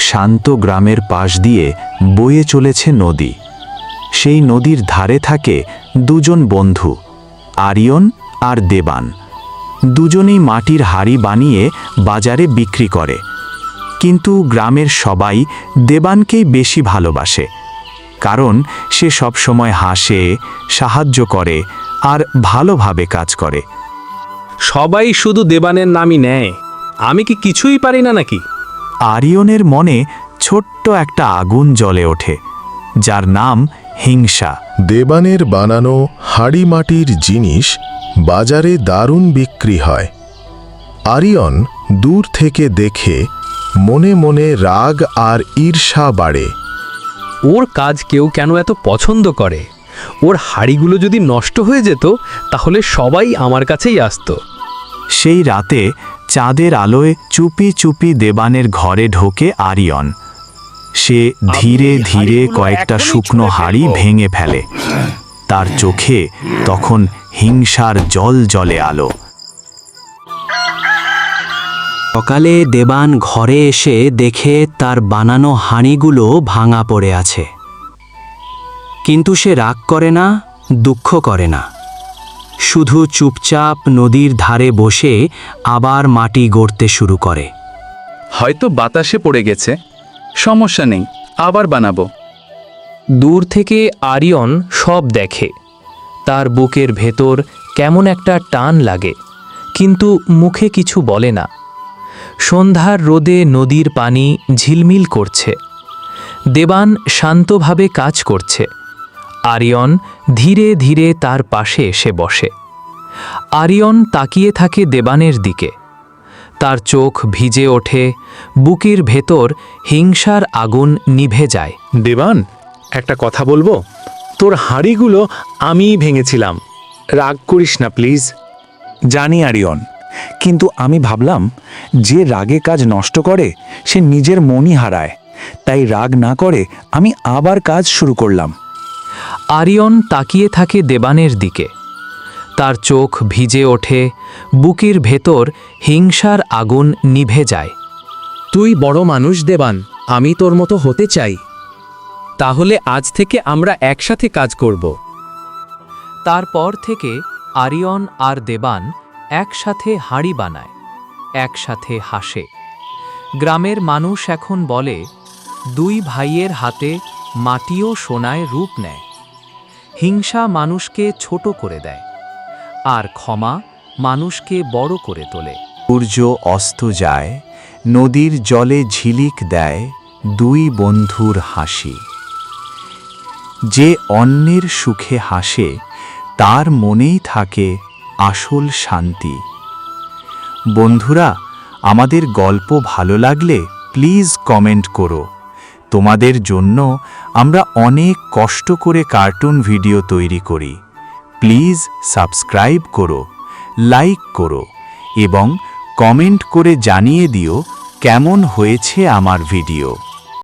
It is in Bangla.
শান্ত গ্রামের পাশ দিয়ে বয়ে চলেছে নদী। সেই নদীর ধারে থাকে দুজন বন্ধু, আরিয়ন আর দেবান। দুজনেই মাটির হাড়ি বানিয়ে বাজারে বিক্রি করে। কিন্তু গ্রামের সবাই দেবানকেই বেশি ভালোবাসে, কারণ সে সবসময় হাসে, সাহায্য করে আর ভালোভাবে কাজ করে। সবাই শুধু দেবানের নামই নেয়। আমি কি কিছুই পারি না নাকি? আরিয়নের মনে ছোট্ট একটা আগুন জ্বলে ওঠে যার নাম হিংসা। দেবানের বানানো হাড়ি মাটির জিনিস বাজারে দারুণ বিক্রি হয়। আরিয়ন দূর থেকে দেখে মনে মনে রাগ আর ঈর্ষা বাড়ে। ওর কাজ কেউ কেন এত পছন্দ করে? ওর হাড়িগুলো যদি নষ্ট হয়ে যেত তাহলে সবাই আমার কাছেই আসতো। সেই রাতে চাঁদের আলোয় চুপি চুপি দেবানের ঘরে ঢোকে আরিয়ন। সে ধীরে ধীরে কয়েকটা শুকনো হাড়ি ভেঙে ফেলে। তার চোখে তখন হিংসার জল জলে আলো। সকালে দেবান ঘরে এসে দেখে তার বানানো হাঁড়িগুলো ভাঙা পড়ে আছে। কিন্তু সে রাগ করে না দুঃখ করে না। শুধু চুপচাপ নদীর ধারে বসে আবার মাটি গড়তে শুরু করে। হয়তো বাতাসে পড়ে গেছে। সমস্যা নেই আবার বানাবো। দূর থেকে আরিয়ন সব দেখে। তার বুকের ভেতর কেমন একটা টান লাগে কিন্তু মুখে কিছু বলে না। সন্ধ্যার রোদে নদীর পানি ঝিলমিল করছে। দেবান শান্তভাবে কাজ করছে। আরিয়ন ধীরে ধীরে তার পাশে এসে বসে। আরিয়ন তাকিয়ে থাকে দেবানের দিকে। তার চোখ ভিজে ওঠে, বুকের ভেতর হিংসার আগুন নিভে যায়। দেবান, একটা কথা বলব? তোর হাড়িগুলো আমিই ভেঙেছিলাম। রাগ করিস না, প্লিজ। জানি আরিয়ন, কিন্তু আমি ভাবলাম, যে রাগে কাজ নষ্ট করে, সে নিজের মনই হারায়। তাই রাগ না করে আমি আবার কাজ শুরু করলাম। আরিয়ন তাকিয়ে থাকে দেবানের দিকে। তার চোখ ভিজে ওঠে বুকের ভেতর হিংসার আগুন নিভে যায়। তুই বড় মানুষ দেবান আমি তোর মতো হতে চাই। তাহলে আজ থেকে আমরা একসাথে কাজ করব। তারপর থেকে আরিয়ন আর দেবান একসাথে হাড়ি বানায় একসাথে হাসে। গ্রামের মানুষ এখন বলে দুই ভাইয়ের হাতে মাটিও সোনায় রূপ নেয়। হিংসা মানুষকে ছোট করে দেয়, আর ক্ষমা মানুষকে বড় করে তোলে। সূর্য অস্ত যায়, নদীর জলে ঝিলিক দেয় দুই বন্ধুর হাসি। যে অন্যের সুখে হাসে, তার মনেই থাকে আসল শান্তি। বন্ধুরা, আমাদের গল্প ভালো লাগলে প্লিজ কমেন্ট করো। তোমাদের জন্য আমরা অনেক কষ্ট করে কার্টুন ভিডিও তৈরি করি। প্লিজ সাবস্ক্রাইব করো, লাইক করো এবং কমেন্ট করে জানিয়ে দিও কেমন হয়েছে আমার ভিডিও।